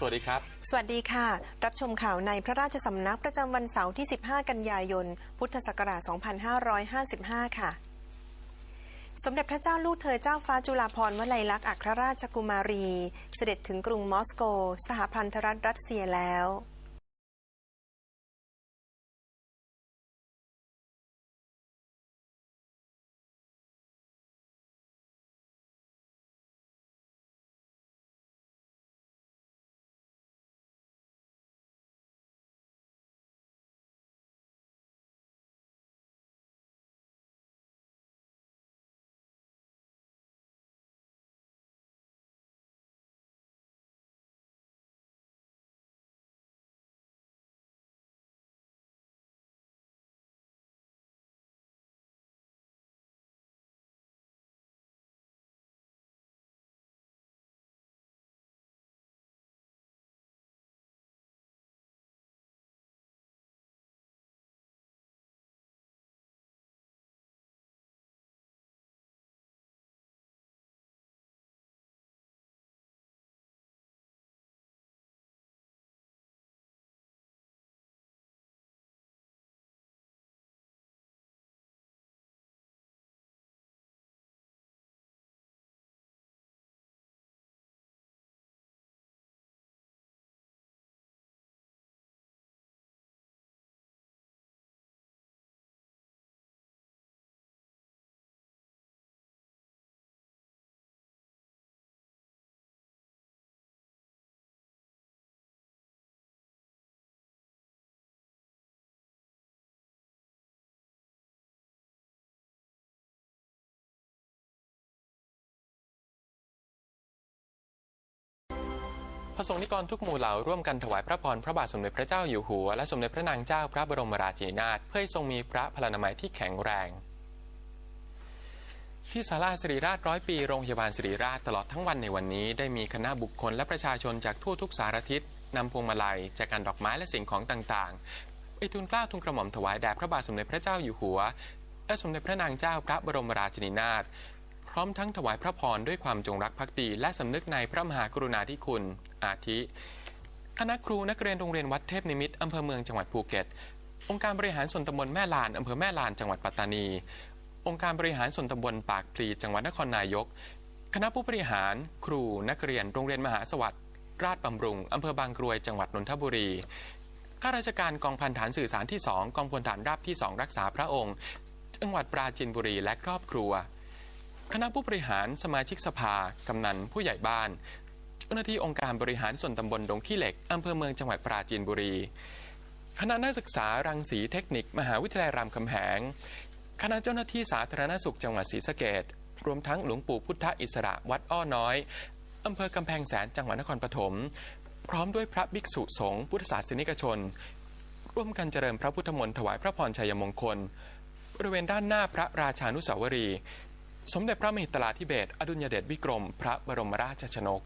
สวัสดีครับ สวัสดีค่ะ รับชมข่าวในพระราชสำนักประจำวันเสาร์ที่ 15 กันยายน พุทธศักราช 2555 ค่ะ สมเด็จพระเจ้าลูกเธอเจ้าฟ้าจุฬาภรณ์วลัยลักษณ์อัครราชกุมารี เสด็จถึงกรุงมอสโก สหพันธรัฐรัสเซียแล้ว พระสงฆ์นิกรทุกหมู่เหล่าร่วมกันถวายพระพรพระบาทสมเด็จพระเจ้าอยู่หัวและสมเด็จพระนางเจ้าพระบรมราชินีนาถเพื่อให้ทรงมีพระพลานามัยที่แข็งแรง ที่ศาลาสิริราชร้อยปีโรงพยาบาลสิริราชตลอดทั้งวันในวันนี้ได้มีคณะบุคคลและประชาชนจากทั่วทุกสารทิศนำพวงมาลัยแจกันดอกไม้และสิ่งของต่างๆไปทูลเกล้าทูลกระหม่อมถวายแด่พระบาทสมเด็จพระเจ้าอยู่หัวและสมเด็จพระนางเจ้าพระบรมราชินีนาถ ร้อมทั้งถวายพระพรด้วยความจงรักภักดี และสำนึกในพระมหากรุณาธิคุณ อาทิ คณะครูนักเรียนโรงเรียนวัดเทพนิมิตอำเภอเมืองจังหวัดภูเก็ต องค์การบริหารส่วนตำบลแม่ลานอำเภอแม่ลานจังหวัดปัตตานี องค์การบริหารส่วนตำบลปากพลีจังหวัดนครนายก คณะผู้บริหาร ครูนักเรียนโรงเรียนมหาสวัสดิ์ราชบำรุงอำเภอบางกรวยจังหวัดนนทบุรีข้าราชการกองพันฐานสื่อสารที่ 2 กองพลฐานราบที่ 2 รักษาพระองค์ จังหวัดปราจีนบุรีและครอบครัว คณะผู้บริหารสมาชิกสภา กำนันผู้ใหญ่บ้านเจ้าหน้าที่องค์การบริหารส่วนตำบลดงขี้เหล็กอำเภอเมืองจังหวัดปราจีนบุรี คณะนักศึกษารังสีเทคนิค มหาวิทยาลัยรามคำแหง คณะเจ้าหน้าที่สาธารณสุขจังหวัดศรีสะเกดรวมทั้งหลวงปู่พุทธอิสระวัดอ้อน้อยอำเภอกำแพงแสนจังหวัดนครปฐมพร้อมด้วยพระภิกษุสงฆ์พุทธศาสนิกชน ร่วมกันเจริญพระพุทธมนต์ถวายพระพรชัยมงคล บริเวณด้านหน้าพระราชานุสาวรีย์ สมเด็จพระมหิตลาธิเบศอดุลยเดชวิกรม พระบรมราชชนก